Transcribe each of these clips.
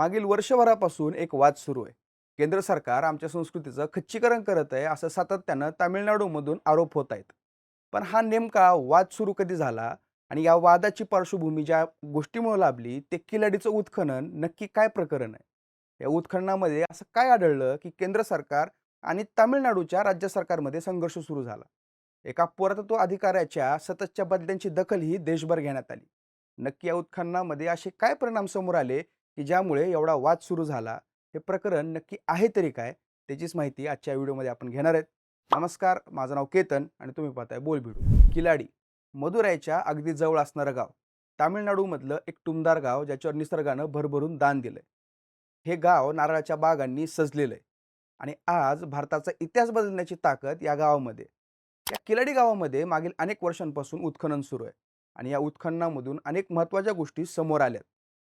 मागील वर्षभरापासून एक वाद सुरू आहे. केंद्र सरकार आमच्या संस्कृतीचं खच्चीकरण करत आहे असं सातत्यानं तामिळनाडूमधून आरोप होत आहेत. पण हा नेमका वाद सुरू कधी झाला आणि या वादाची पार्श्वभूमी ज्या गोष्टीमुळे लाभली ते किलाडीचं उत्खनन नक्की काय प्रकरण आहे? या उत्खननामध्ये असं काय आढळलं की केंद्र सरकार आणि तामिळनाडूच्या राज्य सरकारमध्ये संघर्ष सुरू झाला? एका पुरातत्व अधिकाऱ्याच्या सततच्या बदल्यांची दखल ही देशभर घेण्यात आली. नक्की या उत्खननामध्ये असे काय परिणाम समोर आले की ज्यामुळे एवढा वाद सुरू झाला. हे प्रकरण नक्की आहे तरी काय त्याचीच माहिती आजच्या व्हिडिओमध्ये आपण घेणार आहेत. नमस्कार माझं नाव केतन आणि तुम्ही पाहताय बोल भिडू. किलाडी मदुराईच्या अगदी जवळ असणारं गाव. तामिळनाडूमधलं एक टुमदार गाव ज्याच्यावर निसर्गानं भरभरून दान दिलंय. हे गाव नारळाच्या बागांनी सजलेलं आहे आणि आज भारताचा इतिहास बदलण्याची ताकद या गावामध्ये. या किलाडी गावामध्ये मागील अनेक वर्षांपासून उत्खनन सुरू आहे आणि या उत्खननामधून अनेक महत्त्वाच्या गोष्टी समोर आल्यात.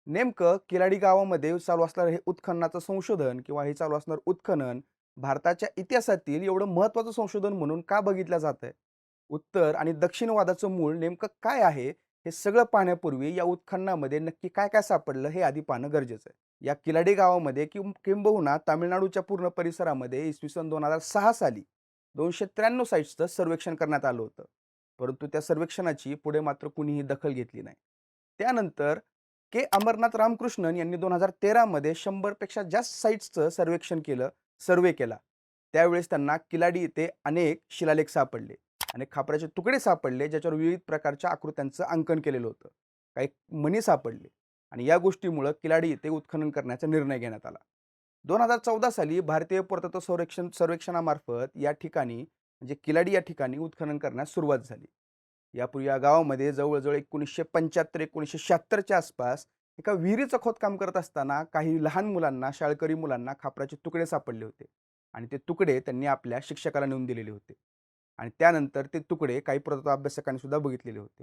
नेमकं किलाडी गावामध्ये चालू असणारं हे उत्खननाचं संशोधन किंवा हे चालू असणारं उत्खनन भारताच्या इतिहासातील एवढं महत्त्वाचं संशोधन म्हणून का बघितलं जात आहे? उत्तर आणि दक्षिणवादाचं मूळ नेमकं काय आहे? हे सगळं पाहण्यापूर्वी या उत्खननामध्ये नक्की काय काय सापडलं हे आधी पाहणं गरजेचं आहे. या किलाडी गावामध्ये कि किंबहुना तामिळनाडूच्या पूर्ण परिसरामध्ये इसवी सन दोन हजार सहा साली दोनशे त्र्याण्णव साईट्सचं सर्वेक्षण करण्यात आलं होतं. परंतु त्या सर्वेक्षणाची पुढे मात्र कुणीही दखल घेतली नाही. त्यानंतर के अमरनाथ रामकृष्णन यांनी दोन हजार तेरामध्ये शंभरपेक्षा जास्त साईट्सचं सर्वेक्षण केलं सर्वे केला. त्यावेळेस त्यांना किलाडी येथे अनेक शिलालेख सापडले अनेक खापऱ्याचे तुकडे सापडले ज्याच्यावर विविध प्रकारच्या आकृत्यांचं अंकन केलेलं होतं. काही मणी सापडले आणि या गोष्टीमुळं किलाडी येथे उत्खनन करण्याचा निर्णय घेण्यात आला. दोन हजार चौदा साली भारतीय पुरातत्व संरक्षण सर्वेक्षणामार्फत या ठिकाणी म्हणजे किलाडी या ठिकाणी उत्खनन करण्यास सुरुवात झाली. यापूर्वी या गावामध्ये जवळजवळ एकोणीसशे पंच्याहत्तर एकोणीसशे शहात्तरच्या आसपास एका विहिरीचं खोदकाम करत असताना काही लहान मुलांना शाळकरी मुलांना खापराचे तुकडे सापडले होते. आणि ते तुकडे त्यांनी आपल्या शिक्षकाला नेऊन दिलेले होते. आणि त्यानंतर ते तुकडे काही पुरातत्व अभ्यासकांनी सुद्धा बघितलेले होते.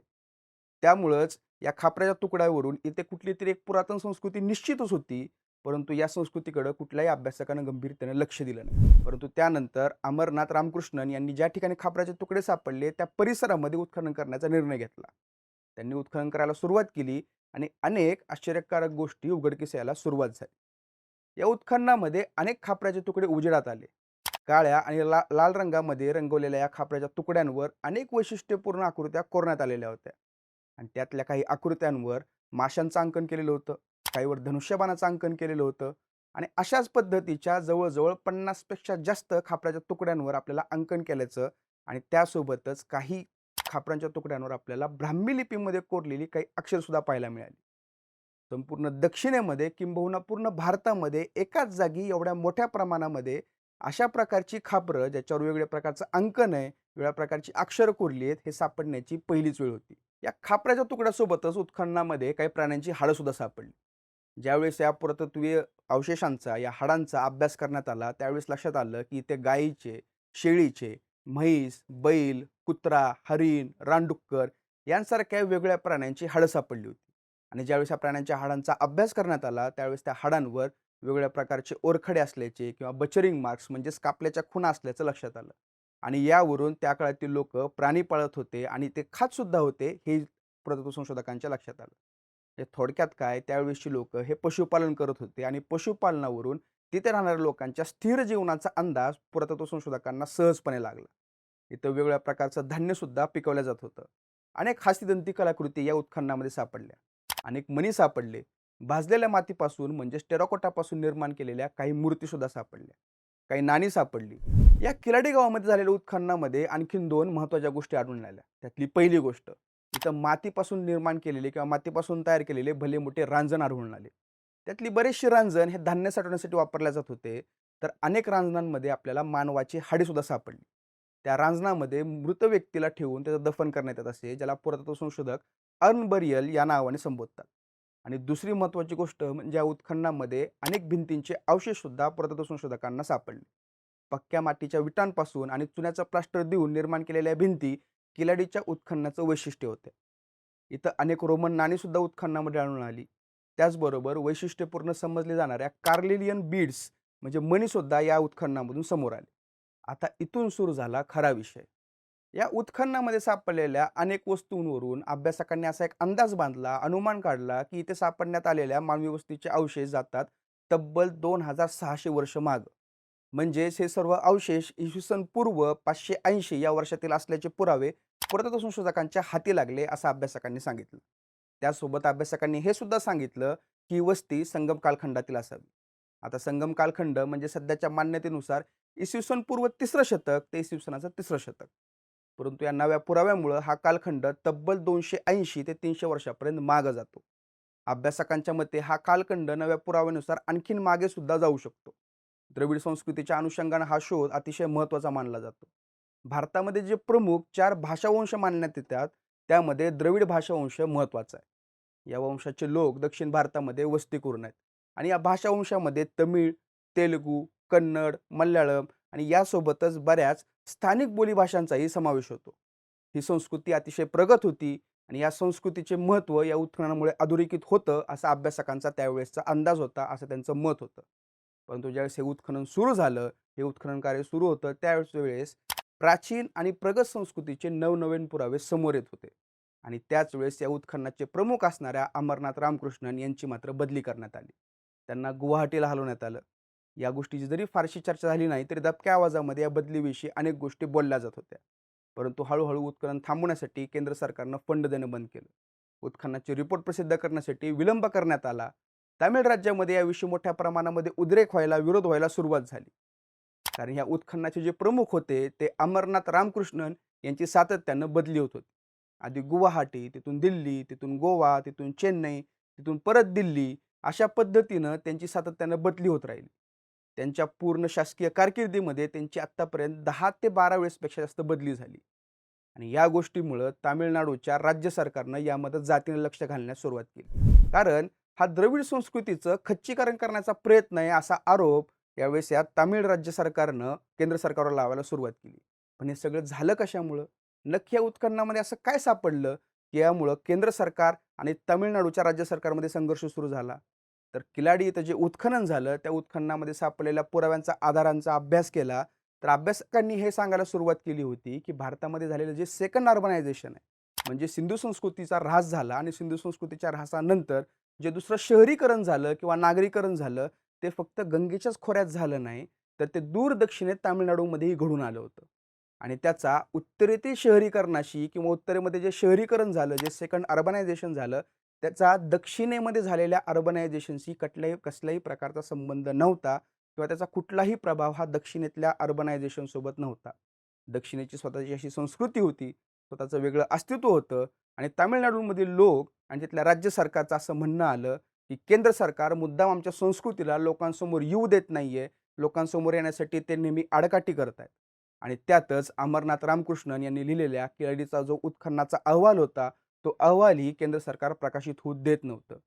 त्यामुळंच या खापऱ्याच्या तुकड्यावरून इथे कुठली तरी एक पुरातन संस्कृती निश्चितच होती परंतु या संस्कृतीकडं कुठल्याही अभ्यासकानं गंभीरतेने लक्ष दिलं नाही. परंतु त्यानंतर अमरनाथ रामकृष्णन यांनी ज्या ठिकाणी खापराचे तुकडे सापडले त्या परिसरामध्ये उत्खनन करण्याचा निर्णय घेतला. त्यांनी उत्खनन करायला सुरुवात केली आणि अनेक आश्चर्यकारक गोष्टी उघडकीस यायला सुरुवात झाली. या उत्खननामध्ये अनेक खापराचे तुकडे उजेडात आले. काळ्या आणि ला लाल रंगामध्ये रंगवलेल्या या खापराच्या तुकड्यांवर अनेक वैशिष्ट्यपूर्ण आकृत्या कोरण्यात आलेल्या होत्या. आणि त्यातल्या काही आकृत्यांवर माशांचं अंकन केलेलं होतं. काहीवर धनुष्यबाणाचं अंकन केलेलं होतं आणि अशाच पद्धतीच्या जवळजवळ पन्नासपेक्षा जास्त खापराच्या तुकड्यांवर आपल्याला अंकन केल्याचं आणि त्यासोबतच काही खापरांच्या तुकड्यांवर आपल्याला ब्राह्मी लिपीमध्ये कोरलेली काही अक्षरसुद्धा पाहायला मिळाली. संपूर्ण दक्षिणेमध्ये किंबहुना पूर्ण भारतामध्ये एकाच जागी एवढ्या मोठ्या प्रमाणामध्ये अशा प्रकारची खापरं ज्याच्यावर वेगवेगळ्या प्रकारचं अंकन आहे वेगळ्या प्रकारची अक्षरं कोरली आहेत हे सापडण्याची पहिलीच वेळ होती. या खापऱ्याच्या तुकड्यासोबतच उत्खननामध्ये काही प्राण्यांची हाडंसुद्धा सापडली. ज्यावेळेस या पुरातत्वीय अवशेषांचा या हाडांचा अभ्यास करण्यात आला त्यावेळेस लक्षात आलं की ते गायीचे शेळीचे म्हैस बैल कुत्रा हरिण रानडुक्कर यांसारख्या वेगवेगळ्या प्राण्यांची हाडं सापडली होती. आणि ज्यावेळेस या प्राण्यांच्या हाडांचा अभ्यास करण्यात आला त्यावेळेस त्या हाडांवर वेगवेगळ्या प्रकारचे ओरखडे असल्याचे किंवा बचरिंग मार्क्स म्हणजेच कापल्याच्या खुणा असल्याचं लक्षात आलं. आणि यावरून त्या काळातील लोक प्राणी पाळत होते आणि ते खात सुद्धा होते हे पुरातत्व संशोधकांच्या लक्षात आलं. हे थोडक्यात काय त्यावेळेसची लोक हे पशुपालन करत होते आणि पशुपालनावरून तिथे राहणाऱ्या लोकांच्या स्थिर जीवनाचा अंदाज पुरातत्व संशोधकांना सहजपणे लागला. इथं वेगवेगळ्या प्रकारचं धान्यसुद्धा पिकवलं जात होतं. अनेक हास्यदंती कलाकृती या उत्खननामध्ये सापडल्या. अनेक मणी सापडले. भाजलेल्या मातीपासून म्हणजे टेराकोटापासून निर्माण केलेल्या काही मूर्तीसुद्धा सापडल्या. काही नाणी सापडली. या किलाडी गावामध्ये झालेल्या उत्खननामध्ये आणखीन दोन महत्त्वाच्या गोष्टी आढळून आल्या. त्यातली पहिली गोष्ट इथं मातीपासून निर्माण केलेले किंवा मातीपासून तयार केलेले भले मोठे रांजण आढळून आले. त्यातली बरेचसे रांजण हे धान्य साठवण्यासाठी वापरले जात होते तर अनेक रांजणांमध्ये आपल्याला मानवाची हाडीसुद्धा सापडली. त्या रांजणामध्ये मृत व्यक्तीला ठेवून त्याचं दफन करण्यात येत असे ज्याला पुरातत्व संशोधक अर्नबरियल या नावाने संबोधतात. आणि दुसरी महत्त्वाची गोष्ट म्हणजे या उत्खननामध्ये अनेक भिंतींचे अवशेषसुद्धा पुरातत्व संशोधकांना सापडले. पक्क्या मातीच्या विटांपासून आणि चुन्याचं प्लास्टर देऊन निर्माण केलेल्या भिंती किलाडीच्या उत्खननाचं वैशिष्ट्य होते. इथं अनेक रोमन नाणीसुद्धा उत्खननामध्ये आढळून आली. त्याचबरोबर वैशिष्ट्यपूर्ण समजले जाणाऱ्या कार्लिलियन बीड्स म्हणजे मणीसुद्धा या उत्खननामधून समोर आले. आता इथून सुरू झाला खरा विषय. या उत्खननामध्ये सापडलेल्या अनेक वस्तूंवरून अभ्यासकांनी असा एक अंदाज बांधला अनुमान काढला की इथे सापडण्यात आलेल्या मानवी वस्तीचे अवशेष जातात तब्बल दोन हजार सहाशे वर्ष माग. म्हणजेच हे सर्व अवशेष इसवी सन पूर्व पाचशे ऐंशी या वर्षातील असल्याचे पुरावे पुरातत्व संशोधकांच्या हाती लागले असं अभ्यासकांनी सांगितलं. त्यासोबत अभ्यासकांनी हे सुद्धा सांगितलं की वस्ती संगम कालखंडातील असावी. आता संगम कालखंड म्हणजे सध्याच्या मान्यतेनुसार इसवी सन पूर्व तिसरं शतक ते इसवी सनाचं तिसरं शतक. परंतु या नव्या पुराव्यामुळं हा कालखंड तब्बल दोनशे ऐंशी ते तीनशे वर्षापर्यंत मागं जातो. अभ्यासकांच्या मते हा कालखंड नव्या पुराव्यानुसार आणखीन मागे सुद्धा जाऊ शकतो. द्रविड संस्कृतीच्या अनुषंगाने हा शोध अतिशय महत्त्वाचा मानला जातो. भारतामध्ये जे प्रमुख चार भाषावंश मानण्यात येतात त्यामध्ये द्रविड भाषावंश महत्त्वाचा आहे. या वंशाचे लोक दक्षिण भारतामध्ये वस्ती करून आहेत आणि या भाषावंशामध्ये तमिळ तेलुगू कन्नड मल्याळम आणि यासोबतच बऱ्याच स्थानिक बोलीभाषांचाही समावेश होतो. ही संस्कृती अतिशय प्रगत होती आणि या संस्कृतीचे महत्त्व या उत्खननामुळे अधोरेखित होतं असा अभ्यासकांचा त्यावेळेसचा अंदाज होता असं त्यांचं मत होतं. परंतु ज्यावेळेस हे उत्खनन सुरू झालं हे उत्खनन कार्य सुरू होतं त्यावेळेस वेळेस प्राचीन आणि प्रगत संस्कृतीचे नवनवीन पुरावे समोर येत होते. आणि त्याच वेळेस या उत्खननाचे प्रमुख असणाऱ्या अमरनाथ रामकृष्णन यांची मात्र बदली करण्यात आली. त्यांना गुवाहाटीला हलवण्यात आलं. या गोष्टीची जरी फारशी चर्चा झाली नाही तरी दबक्या आवाजामध्ये या बदलीविषयी अनेक गोष्टी बोलल्या जात होत्या. परंतु हळूहळू उत्खनन थांबवण्यासाठी केंद्र सरकारनं फंड देणं बंद केलं. उत्खननाचे रिपोर्ट प्रसिद्ध करण्यासाठी विलंब करण्यात आला. तामिळ राज्यामध्ये याविषयी मोठ्या प्रमाणामध्ये उद्रेक व्हायला विरोध व्हायला सुरुवात झाली. कारण या उत्खननाचे जे प्रमुख होते ते अमरनाथ रामकृष्णन यांची सातत्यानं बदली होत होती. आधी गुवाहाटी तिथून दिल्ली तिथून गोवा तिथून चेन्नई तिथून परत दिल्ली अशा पद्धतीनं त्यांची सातत्यानं बदली होत राहिली. त्यांच्या पूर्ण शासकीय कारकिर्दीमध्ये त्यांची आत्तापर्यंत दहा ते बारा वेळेसपेक्षा जास्त बदली झाली. आणि या गोष्टीमुळं तामिळनाडूच्या राज्य सरकारनं यामध्ये जातीने लक्ष घालण्यास सुरुवात केली. कारण हा द्रविड संस्कृतीचं खच्चीकरण करण्याचा प्रयत्न आहे असा आरोप यावेळेस या तामिळ राज्य सरकारनं केंद्र सरकारवर लावायला सुरुवात केली. पण हे सगळं झालं कशामुळं? नक्की या उत्खननामध्ये असं काय सापडलं? की यामुळं केंद्र सरकार आणि तामिळनाडूच्या राज्य सरकारमध्ये संघर्ष सुरू झाला. तर किलाडी इथं जे उत्खनन झालं त्या उत्खननामध्ये सापडलेल्या पुराव्यांचा आधारांचा अभ्यास केला. तर अभ्यासकांनी हे सांगायला सुरुवात केली होती की भारतामध्ये झालेलं जे सेकंड अर्बनायझेशन आहे म्हणजे सिंधू संस्कृतीचा ऱ्हास झाला आणि सिंधू संस्कृतीच्या ऱ्हासानंतर जे दुसरं शहरीकरण झालं किंवा नागरीकरण झालं ते फक्त गंगेच्याच खोऱ्यात झालं नाही तर ते दूर दक्षिणेत तामिळनाडूमध्येही घडून आलं होतं. आणि त्याचा उत्तरेतील शहरीकरणाशी किंवा उत्तरेमध्ये जे शहरीकरण झालं जे सेकंड अर्बनायझेशन झालं त्याचा दक्षिणेमध्ये झालेल्या अर्बनायझेशनशी कटल्याही कसल्याही प्रकारचा संबंध नव्हता किंवा त्याचा कुठलाही प्रभाव हा दक्षिणेतल्या अर्बनायझेशनसोबत नव्हता. दक्षिणेची स्वतःची अशी संस्कृती होती स्वतःचं वेगळं अस्तित्व होतं आणि तामिळनाडूमधील लोक आणि तिथल्या राज्य सरकारचं असं म्हणणं आलं की केंद्र सरकार मुद्दाम आमच्या संस्कृतीला लोकांसमोर येऊ देत नाही आहे लोकांसमोर येण्यासाठी ते नेहमी आडकाठी करत आहेत आणि त्यातच अमरनाथ रामकृष्णन यांनी लिहिलेल्या केळडीचा जो उत्खननाचा अहवाल होता तो अहवालही केंद्र सरकार प्रकाशित होऊ देत नव्हतं.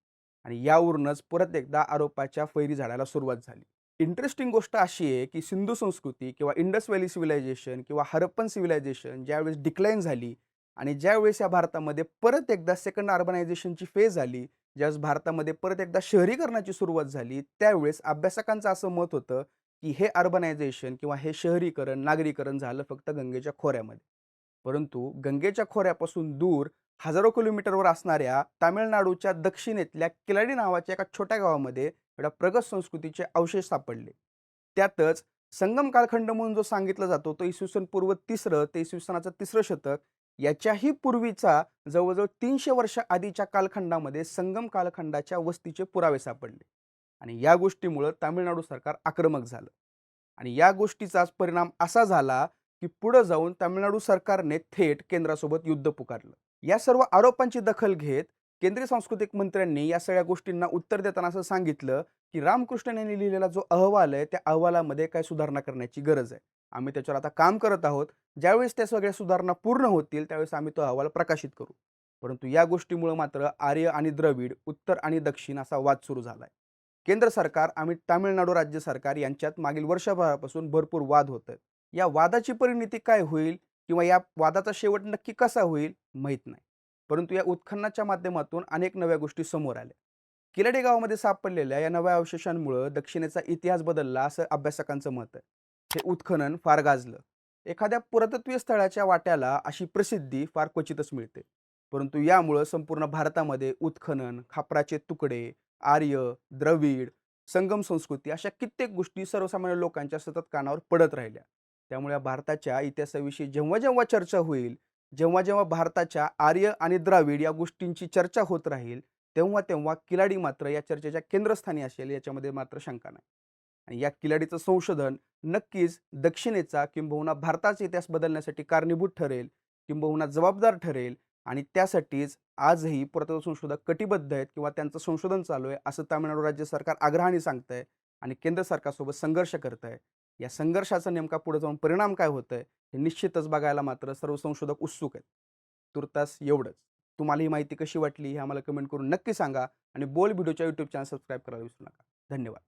आणि यावरूनच परत एकदा आरोपाच्या फैरी झाडायला सुरुवात झाली. इंटरेस्टिंग गोष्ट अशी आहे की सिंधू संस्कृती किंवा इंडस व्हॅली सिव्हिलायझेशन किंवा हरप्पन सिव्हिलायझेशन ज्यावेळेस डिक्लाईन झाली आणि ज्यावेळेस या भारतामध्ये परत एकदा सेकंड अर्बनायझेशनची फेज आली ज्यावेळेस भारतामध्ये परत एकदा शहरीकरणाची सुरुवात झाली त्यावेळेस अभ्यासकांचं असं मत होतं की हे अर्बनायझेशन किंवा हे शहरीकरण नागरीकरण झालं फक्त गंगेच्या खोऱ्यामध्ये. परंतु गंगेच्या खोऱ्यापासून दूर हजारो किलोमीटरवर असणाऱ्या तामिळनाडूच्या दक्षिणेतल्या किलाडी नावाच्या एका छोट्या गावामध्ये एवढ्या प्रगत संस्कृतीचे अवशेष सापडले. त्यातच संगम कालखंड म्हणून जो सांगितला जातो तो इसवी सन पूर्व तिसरं ते इसवी सनाचं तिसरं शतक याच्याही पूर्वीचा जवळजवळ तीनशे वर्ष आधीच्या कालखंडामध्ये संगम कालखंडाच्या वस्तीचे पुरावे सापडले. आणि या गोष्टीमुळं तामिळनाडू सरकार आक्रमक झालं. आणि या गोष्टीचाच परिणाम असा झाला की पुढं जाऊन तामिळनाडू सरकारने थेट केंद्रासोबत युद्ध पुकारलं. या सर्व आरोपांची दखल घेत केंद्रीय सांस्कृतिक मंत्र्यांनी या सगळ्या गोष्टींना उत्तर देताना असं सांगितलं की रामकृष्ण यांनी लिहिलेला जो अहवाल आहे त्या अहवालामध्ये काय सुधारणा करण्याची गरज आहे. आम्ही त्याच्यावर आता काम करत आहोत. ज्यावेळेस त्या सगळ्या सुधारणा पूर्ण होतील त्यावेळेस आम्ही तो अहवाल प्रकाशित करू. परंतु या गोष्टीमुळं मात्र आर्य आणि द्रविड उत्तर आणि दक्षिण असा वाद सुरू झाला आहे केंद्र सरकार आणि तामिळनाडू राज्य सरकार यांच्यात मागील वर्षभरापासून भरपूर वाद होत आहेत या वादाची परिणिती काय होईल किंवा या वादाचा शेवट नक्की कसा होईल माहीत नाही. परंतु या उत्खननाच्या माध्यमातून अनेक नव्या गोष्टी समोर आल्या. किलाडे गावामध्ये सापडलेल्या या नव्या अवशेषांमुळं दक्षिणेचा इतिहास बदलला असं अभ्यासकांचं मत आहे. हे उत्खनन फार गाजलं. एखाद्या पुरातत्वीय स्थळाच्या वाट्याला अशी प्रसिद्धी फार क्वचितच मिळते. परंतु यामुळं संपूर्ण भारतामध्ये उत्खनन खापराचे तुकडे आर्य द्रविड संगम संस्कृती अशा कित्येक गोष्टी सर्वसामान्य लोकांच्या सतत कानावर पडत राहिल्या. त्यामुळे भारताच्या इतिहासाविषयी जेव्हा जेव्हा चर्चा होईल जेव्हा जेव्हा भारताच्या आर्य आणि द्राविड या गोष्टींची चर्चा होत राहील तेव्हा तेव्हा किलाडी मात्र या चर्चेच्या केंद्रस्थानी असेल याच्यामध्ये मात्र शंका नाही. आणि या किलाडीचं संशोधन नक्कीच दक्षिणेचा किंबहुना भारताचा इतिहास बदलण्यासाठी कारणीभूत ठरेल किंबहुना जबाबदार ठरेल आणि त्यासाठीच आजही पुरातत्व संशोधक कटिबद्ध आहेत किंवा त्यांचं संशोधन चालू आहे असं तामिळनाडू राज्य सरकार आग्रहाने सांगतंय आणि केंद्र सरकारसोबत संघर्ष करत आहे या संघर्षाचा नेमका पुढे जाऊन परिणाम काय होत आहे हे निश्चितच बघायला मात्र सर्व संशोधक उत्सुक आहेत. तुर्तास एवढंच. तुम्हाला ही माहिती कशी वाटली हे आम्हाला कमेंट करून नक्की सांगा आणि बोल व्हिडिओच्या यूट्यूब चॅनल सबस्क्राईब करायला विसरू नका. धन्यवाद.